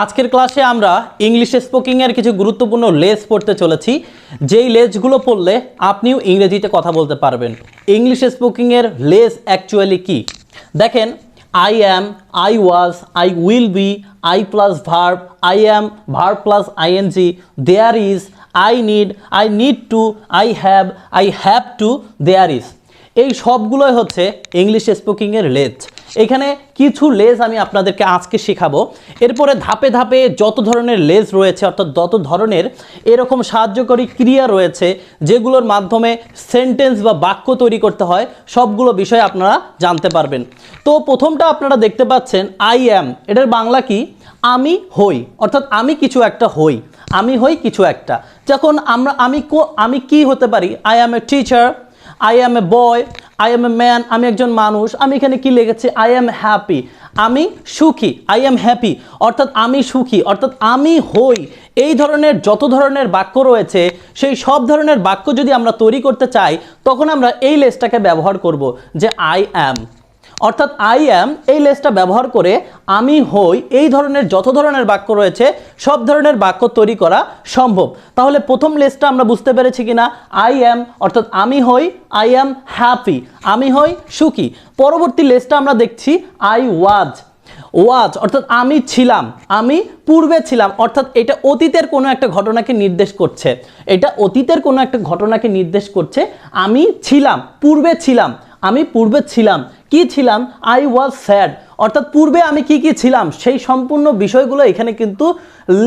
আজকের ক্লাসে আমরা ইংলিশ স্পোকিংয়ের কিছু গুরুত্বপূর্ণ লেস পড়তে চলেছি। যেই লেসগুলো পড়লে আপনিও ইংরেজিতে কথা বলতে পারবেন। ইংলিশ স্পোকিংয়ের লেস অ্যাকচুয়ালি কি? দেখেন, I am, I was, I will be, I plus verb, I am, verb plus ING, there is, I need I need to, I have I have to, there is. এই সবগুলোই হচ্ছে English স্পোকিংয়ের লেজ। এখানে কিছু লেজ আমি আপনাদেরকে আজকে শেখাবো। এরপরে ধাপে ধাপে যত ধরনের লেজ রয়েছে, অর্থাৎ যত ধরনের এরকম সাহায্যকারী ক্রিয়া রয়েছে, যেগুলোর মাধ্যমে সেন্টেন্স বা বাক্য তৈরি করতে হয়, সবগুলো বিষয় আপনারা জানতে পারবেন। তো প্রথমটা আপনারা দেখতে পাচ্ছেন আই অ্যাম এটার বাংলা কি? আমি হই। অর্থাৎ আমি কিছু একটা হই। আমি হই কিছু একটা। যখন আমরা, আমি কো- আমি কি হতে পারি? I am a teacher I am a boy I am a man আমি একজন মানুষ, আমি এখানে কি লিখেছি? আই অ্যাম হ্যাপি আমি সুখী আই অ্যাম হ্যাপি অর্থাৎ আমি সুখী, অর্থাৎ আমি হই। এই ধরনের যত ধরনের বাক্য রয়েছে, সেই সব ধরনের বাক্য যদি আমরা তৈরি করতে চাই, তখন আমরা এই লেসটাকে ব্যবহার করব যে আই অ্যাম অর্থাৎ আই অ্যাম এই লেসটা ব্যবহার করে আমি হই এই ধরনের যত ধরনের বাক্য রয়েছে, সব ধরনের বাক্য তৈরি করা সম্ভব। তাহলে প্রথম লেসটা আমরা বুঝতে পেরেছি কিনা? আই অ্যাম অর্থাৎ আমি হই আই অ্যাম হ্যাপি আমি হই সুখী। পরবর্তী লেসটা আমরা দেখছি আই ওয়াজ ওয়াজ অর্থাৎ আমি ছিলাম, আমি পূর্বে ছিলাম, অর্থাৎ এটা অতীতের কোনো একটা ঘটনাকে নির্দেশ করছে। এটা অতীতের কোনো একটা ঘটনাকে নির্দেশ করছে, আমি ছিলাম, পূর্বে ছিলাম। আমি পূর্বে ছিলাম। কি ছিলাম? আই ওয়াজ স্যাড অর্থাৎ পূর্বে আমি কি কি ছিলাম? সেই সম্পূর্ণ বিষয়গুলো এখানে কিন্তু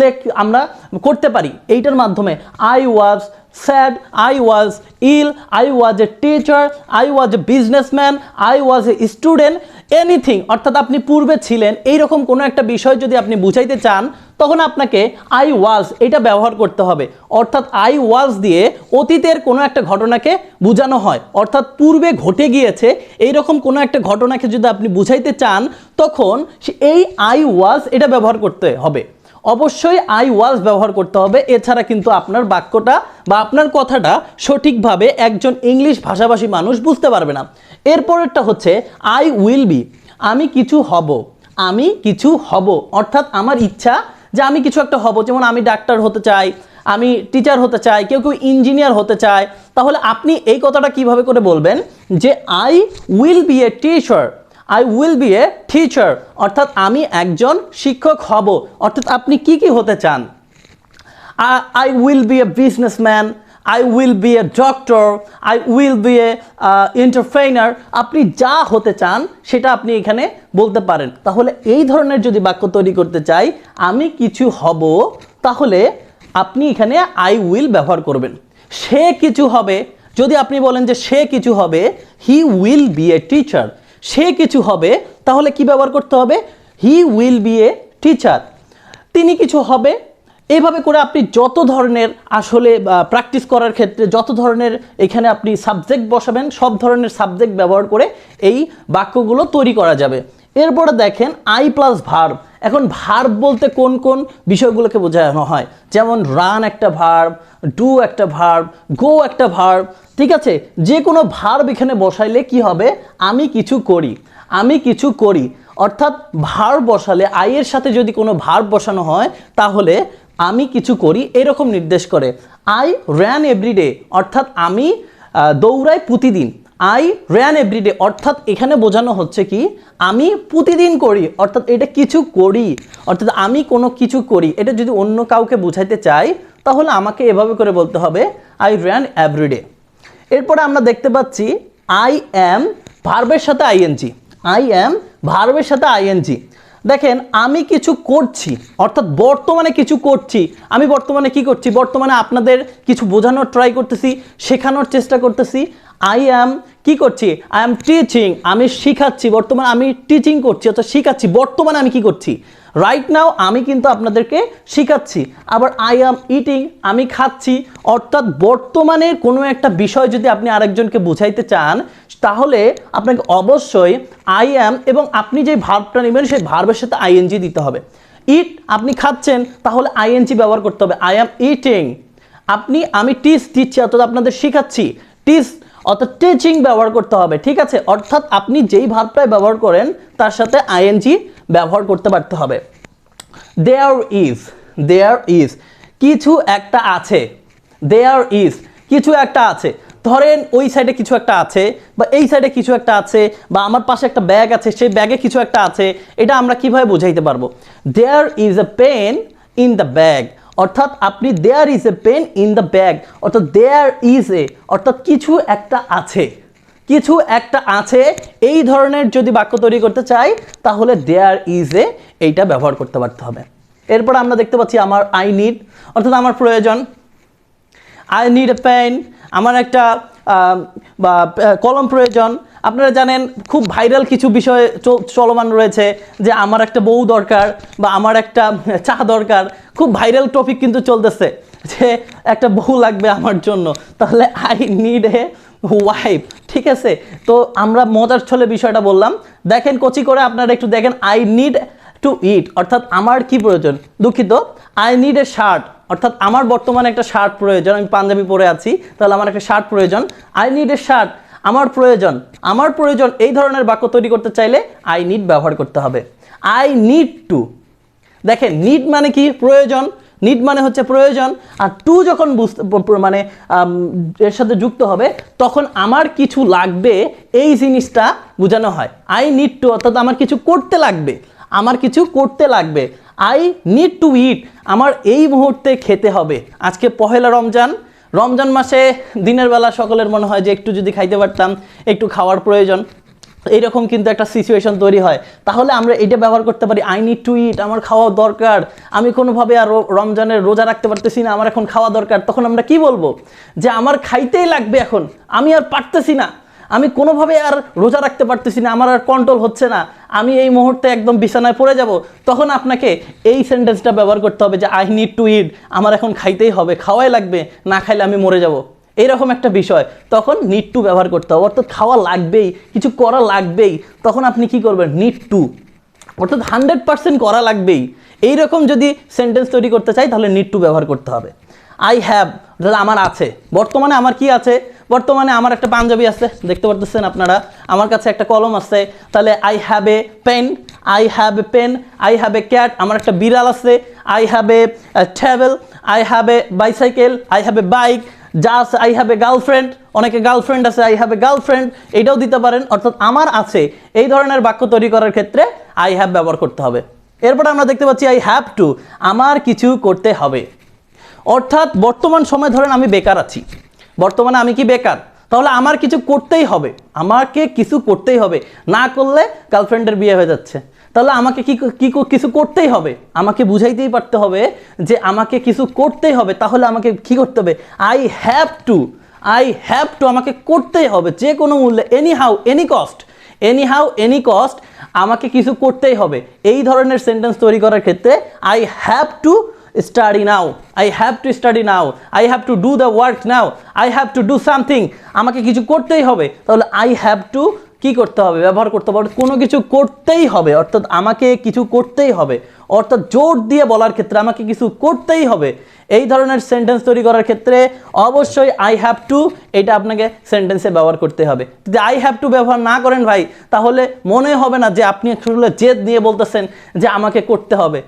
লেখ, আমরা করতে পারি। এইটার মাধ্যমে I was sad I was ill I was a teacher I was a businessman I was a student anything অর্থাৎ আপনি পূর্বে ছিলেন। এইরকম কোনো একটা বিষয় যদি আপনি বুঝাইতে চান তখন আপনাকে আই ওয়াজ এটা ব্যবহার করতে হবে। অর্থাৎ আই ওয়াজ দিয়ে অতীতের কোনো একটা ঘটনাকে বোঝানো হয়। অর্থাৎ পূর্বে ঘটে গিয়েছে, এইরকম কোনো একটা ঘটনাকে যদি আপনি বুঝাইতে চান, তখন এই আই ওয়াজ এটা ব্যবহার করতে হবে। অবশ্যই আই ওয়াজ ব্যবহার করতে হবে। এছাড়া কিন্তু আপনার বাক্যটা বা আপনার কথাটা সঠিকভাবে একজন ইংলিশ ভাষাভাষী মানুষ বুঝতে পারবে না। এরপরেরটা হচ্ছে আই উইল বি আমি কিছু হব। আমি কিছু হব। অর্থাৎ আমার ইচ্ছা যে আমি কিছু একটা হব, যেমন আমি ডাক্তার হতে চাই, আমি টিচার হতে চাই, কেউ কেউ ইঞ্জিনিয়ার হতে চায়, তাহলে আপনি এই কথাটা কীভাবে করে বলবেন? যে I will be a teacher I will be a teacher অর্থাৎ আমি একজন শিক্ষক হব। অর্থাৎ আপনি কি কি হতে চান? I will be a businessman I will be a doctor I will be a entrepreneur আপনি যা হতে চান, সেটা আপনি এখানে বলতে পারেন। তাহলে এই ধরনের যদি বাক্য তৈরি করতে চাই, আমি কিছু হব, তাহলে আপনি এখানে আই উইল ব্যবহার করবেন। সে কিছু হবে, যদি আপনি বলেন যে সে কিছু হবে he will be a teacher সে কিছু হবে, তাহলে কি ব্যবহার করতে হবে? He will be a teacher তিনি কিছু হবে এইভাবে করে আপনি যত ধরনের আসলে প্র্যাকটিস করার ক্ষেত্রে যত ধরনের এখানে আপনি সাবজেক্ট বসাবেন, সব ধরনের সাবজেক্ট ব্যবহার করে এই বাক্যগুলো তৈরি করা যাবে। এরপরে দেখেন আই প্লাস ভার্ব এখন ভার্ব বলতে কোন কোন বিষয়গুলোকে বোঝানো হয়? যেমন রান একটা ভার্ব ডু একটা ভার্ব গো একটা ভার্ব ঠিক আছে? যে কোনো ভার্ব এখানে বসাইলে কি হবে? আমি কিছু করি, আমি কিছু করি। অর্থাৎ ভার বসালে আইয়ের সাথে যদি কোনো ভার্ব বসানো হয়, তাহলে আমি কিছু করি এরকম নির্দেশ করে। আই র্যান এভরিডে অর্থাৎ আমি দৌড়াই প্রতিদিন। আই র্যান এভরিডে অর্থাৎ এখানে বোঝানো হচ্ছে কি, আমি প্রতিদিন করি, অর্থাৎ এটা কিছু করি, অর্থাৎ আমি কোনো কিছু করি। এটা যদি অন্য কাউকে বুঝাইতে চাই, তাহলে আমাকে এভাবে করে বলতে হবে আই র্যান এভরিডে এরপরে আমরা দেখতে পাচ্ছি আই অ্যাম ভার্বের সাথে আইএনজি আই অ্যাম ভার্বের সাথে আইএনজি দেখেন, আমি কিছু করছি, অর্থাৎ বর্তমানে কিছু করছি। আমি বর্তমানে কি করছি? বর্তমানে আপনাদের কিছু বোঝানোর ট্রাই করতেছি, শেখানোর চেষ্টা করতেছি। আই অ্যাম কি করছি? আই অ্যাম টিচিং আমি শিখাচ্ছি, বর্তমানে আমি টিচিং করছি, অর্থাৎ শিখাচ্ছি, বর্তমানে আমি কি করছি? রাইট নাও আমি কিন্তু আপনাদেরকে শিখাচ্ছি। আবার আই অ্যাম ইটিং আমি খাচ্ছি। অর্থাৎ বর্তমানে কোনো একটা বিষয় যদি আপনি আরেকজনকে বুঝাইতে চান, তাহলে আপনাকে অবশ্যই আই অ্যাম এবং আপনি যে ভার্বটা নেবেন, সেই ভার্বের সাথে আইএনজি দিতে হবে। ইট আপনি খাচ্ছেন, তাহলে আইএনজি ব্যবহার করতে হবে। আই অ্যাম ইটিং আপনি, আমি টিস দিচ্ছি, অর্থাৎ আপনাদের শেখাচ্ছি। টিস অর্থাৎ টিচিং ব্যবহার করতে হবে, ঠিক আছে? অর্থাৎ আপনি যেই ভার্বটাই ব্যবহার করেন, তার সাথে আইএনজি ব্যবহার করতে পারতে হবে। দেয়ার ইজ দেয়ার ইজ কিছু একটা আছে। দেয়ার ইজ কিছু একটা আছে। ধরেন ওই সাইডে কিছু একটা আছে বা এই সাইডে কিছু একটা আছে বা আমার পাশে একটা ব্যাগ আছে, সেই ব্যাগে কিছু একটা আছে, এটা আমরা কীভাবে বোঝাইতে পারব? There is a pen in the bag অর্থাৎ আপনি there is a pen in the bag অর্থাৎ দেয়ার ইজ এ অর্থাৎ কিছু একটা আছে। কিছু একটা আছে, এই ধরনের যদি বাক্য তৈরি করতে চাই, তাহলে দেয়ার ইজ এ এইটা ব্যবহার করতে পারতে হবে। এরপর আমরা দেখতে পাচ্ছি আমার আই নিড অর্থাৎ আমার প্রয়োজন। আই নিড এ পেন আমার একটা বা কলম প্রয়োজন। আপনারা জানেন, খুব ভাইরাল কিছু বিষয় চল- চলমান রয়েছে, যে আমার একটা বউ দরকার বা আমার একটা চা দরকার। খুব ভাইরাল টপিক কিন্তু চলতেছে, যে একটা বউ লাগবে আমার জন্য। তাহলে আই নিড এ ওয়াইফ ঠিক আছে? তো আমরা মজার ছলে বিষয়টা বললাম। দেখেন কচি করে আপনারা একটু দেখেন আই নিড টু ইট অর্থাৎ আমার কি প্রয়োজন? দুঃখিত আই নিড এ শার্ট অর্থাৎ আমার বর্তমানে একটা শার্ট প্রয়োজন, আমি পাঞ্জাবি পরে আছি, তাহলে আমার একটা শার্ট প্রয়োজন। আই নিড এ শার্ট আমার প্রয়োজন আমার প্রয়োজন, এই ধরনের বাক্য তৈরি করতে চাইলে আই নিড ব্যবহার করতে হবে। আই নিড টু দেখেন নিড মানে কি? প্রয়োজন নিড মানে হচ্ছে প্রয়োজন, আর টু যখন বুঝতে মানে এর সাথে যুক্ত হবে, তখন আমার কিছু লাগবে, এই জিনিসটা বোঝানো হয়। আই নিড টু অর্থাৎ আমার কিছু করতে লাগবে, আমার কিছু করতে লাগবে। আই নিড টু ইট আমার এই মুহূর্তে খেতে হবে। আজকে পহেলা রমজান রমজান মাসে দিনের বেলা সকলের মনে হয় যে একটু যদি খাইতে পারতাম, একটু খাওয়ার প্রয়োজন। এইরকম কিন্তু একটা সিচুয়েশন তৈরি হয়। তাহলে আমরা এটা ব্যবহার করতে পারি আই নিড টু ইট আমার খাওয়া দরকার। আমি কোনোভাবে আর রমজানের রোজা রাখতে পারতেছি না, আমার এখন খাওয়া দরকার। তখন আমরা কি বলব? যে, আমার খাইতেই লাগবে এখন, আমি আর পারতেছি না। আমি কোনোভাবে আর রোজা রাখতে পারতেছি না, আমার আর কন্ট্রোল হচ্ছে না। আমি এই মুহূর্তে একদম বিছানায় পড়ে যাব। তখন আপনাকে এই সেন্টেন্সটা ব্যবহার করতে হবে যে আই নিড টু ইট আমার এখন খাইতেই হবে, খাওয়াই লাগবে, না খাইলে আমি মরে যাব। এইরকম একটা বিষয়। তখন নিড টু ব্যবহার করতে হবে। অর্থাৎ খাওয়া লাগবেই, কিছু করা লাগবেই। তখন আপনি কি করবেন? নিড টু অর্থাৎ হান্ড্রেড পার্সেন্ট করা লাগবেই। এইরকম যদি সেন্টেন্স তৈরি করতে চাই, তাহলে নিড টু ব্যবহার করতে হবে। আই হ্যাভ অর্থাৎ আমার আছে। বর্তমানে আমার কি আছে? বর্তমানে আমার একটা পাঞ্জাবি আছে। দেখতে পারতেছেন আপনারা? আমার কাছে একটা কলম আছে। তাহলে I have a pen I have a pen I have a cat আমার একটা বিড়াল আছে। I have a travel I have a bicycle I have a bike just I have a girlfriend অনেকে গার্লফ্রেন্ড আছে আই হ্যাভ এ গার্লফ্রেন্ড এটাও দিতে পারেন। অর্থাৎ আমার আছে এই ধরনের বাক্য তৈরি করার ক্ষেত্রে আই হ্যাভ ব্যবহার করতে হবে। এরপর আমরা দেখতে পাচ্ছি আই হ্যাভ টু আমার কিছু করতে হবে। অর্থাৎ বর্তমান সময় ধরেন আমি বেকার আছি। বর্তমানে আমি কি বেকার? তাহলে আমার কিছু করতেই হবে। আমাকে কিছু করতেই হবে। না করলে গার্লফ্রেন্ডের বিয়ে হয়ে যাচ্ছে। তাহলে আমাকে কি কি কিছু করতেই হবে? আমাকে বুঝাইতেই পারতে হবে যে আমাকে কিছু করতেই হবে, তাহলে আমাকে কি করতে হবে? I have to I have to আমাকে করতেই হবে যে কোনো মূল্যে anyhow any cost anyhow any cost আমাকে কিছু করতেই হবে। এই ধরনের সেন্টেন্স তৈরি করার ক্ষেত্রে I have to study now I have to study now I have to do the work now I have to do something আমাকে কিছু করতেই হবে। তাহলে আই হ্যাভ টু কি করতে হবে, ব্যবহার করতে হবে কোনো কিছু করতেই হবে, অর্থাৎ আমাকে কিছু করতেই হবে, অর্থাৎ জোর দিয়ে বলার ক্ষেত্রে আমাকে কিছু করতেই হবে, এই ধরনের সেন্টেন্স তৈরি করার ক্ষেত্রে অবশ্যই আই হ্যাভ টু এটা আপনাকে সেন্টেন্সে ব্যবহার করতে হবে। যদি আই হ্যাভ টু ব্যবহার না করেন ভাই, তাহলে মনে হবে না যে আপনি আসলে জেদ নিয়ে বলতেছেন যে আমাকে করতে হবে।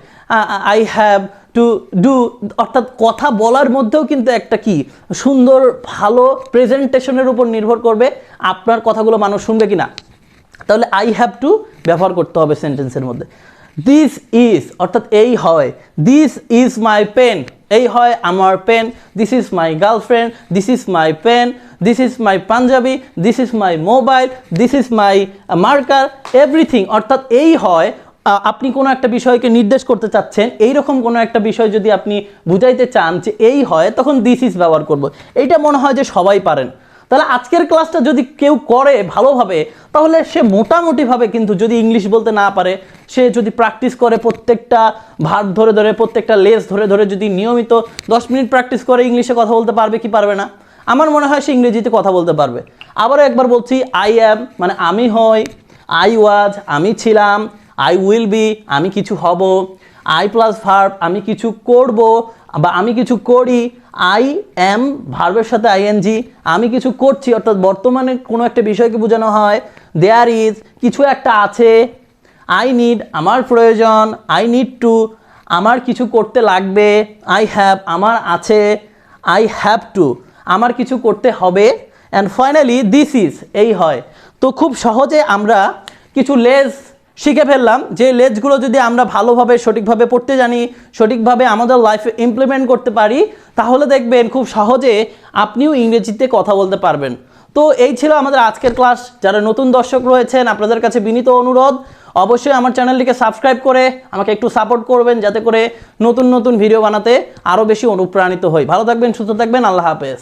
আই হ্যাভ টু ডু অর্থাৎ কথা বলার মধ্যেও কিন্তু একটা কি? সুন্দর, ভালো প্রেজেন্টেশনের উপর নির্ভর করবে আপনার কথাগুলো মানুষ শুনবে কি না তাহলে আই হ্যাভ টু ব্যবহার করতে হবে সেন্টেন্সের মধ্যে। দিস ইজ অর্থাৎ এই হয়। দিস ইজ মাই পেন এই হয় আমার pen this is my girlfriend this is my pen this is my panjabi this is my mobile this is my marker everything অর্থাৎ এই হয় আপনি কোনো একটা বিষয়কে নির্দেশ করতে চাচ্ছেন, এইরকম কোনো একটা বিষয় যদি আপনি বুঝাইতে চান যে এই হয়, তখন দিস ইজ ব্যবহার করব। এইটা মনে হয় যে সবাই পারেন। তাহলে আজকের ক্লাসটা যদি কেউ করে ভালোভাবে, তাহলে সে মোটামুটিভাবে কিন্তু যদি ইংলিশ বলতে না পারে, সে যদি প্র্যাকটিস করে প্রত্যেকটা ভাত ধরে ধরে, প্রত্যেকটা লেস ধরে ধরে যদি নিয়মিত দশ মিনিট প্র্যাকটিস করে ইংলিশে কথা বলতে পারবে কি পারবে না? আমার মনে হয় সে ইংরেজিতে কথা বলতে পারবে। আবারও একবার বলছি আই অ্যাম মানে আমি হই আই ওয়াজ আমি ছিলাম আই উইল বি আমি কিছু হব। আই প্লাস ভার্ব আমি কিছু করব বা আমি কিছু করি। আই এম ভার্বের সাথে আইএনজি আমি কিছু করছি। অর্থাৎ বর্তমানে কোনো একটা বিষয়কে বোঝানো হয়। দেয়ার ইজ কিছু একটা আছে। আই নিড আমার প্রয়োজন। আই নিড টু আমার কিছু করতে লাগবে। আই হ্যাভ আমার আছে। আই হ্যাভ টু আমার কিছু করতে হবে। অ্যান্ড ফাইনালি দিস ইজ এই হয়। তো খুব সহজে আমরা কিছু লেজ শিখে ফেললাম যে লেজগুলো যদি আমরা ভালোভাবে, সঠিকভাবে পড়তে জানি, সঠিকভাবে আমাদের লাইফে ইমপ্লিমেন্ট করতে পারি, তাহলে দেখবেন খুব সহজে আপনিও ইংরেজিতে কথা বলতে পারবেন। তো এই ছিল আমাদের আজকের ক্লাস যারা নতুন দর্শক রয়েছেন, আপনাদের কাছে বিনীত অনুরোধ, অবশ্যই আমার চ্যানেলটিকে সাবস্ক্রাইব করে আমাকে একটু সাপোর্ট করবেন, যাতে করে নতুন নতুন ভিডিও বানাতে আরও বেশি অনুপ্রাণিত হই। ভালো থাকবেন, সুস্থ থাকবেন, আল্লাহ হাফেজ।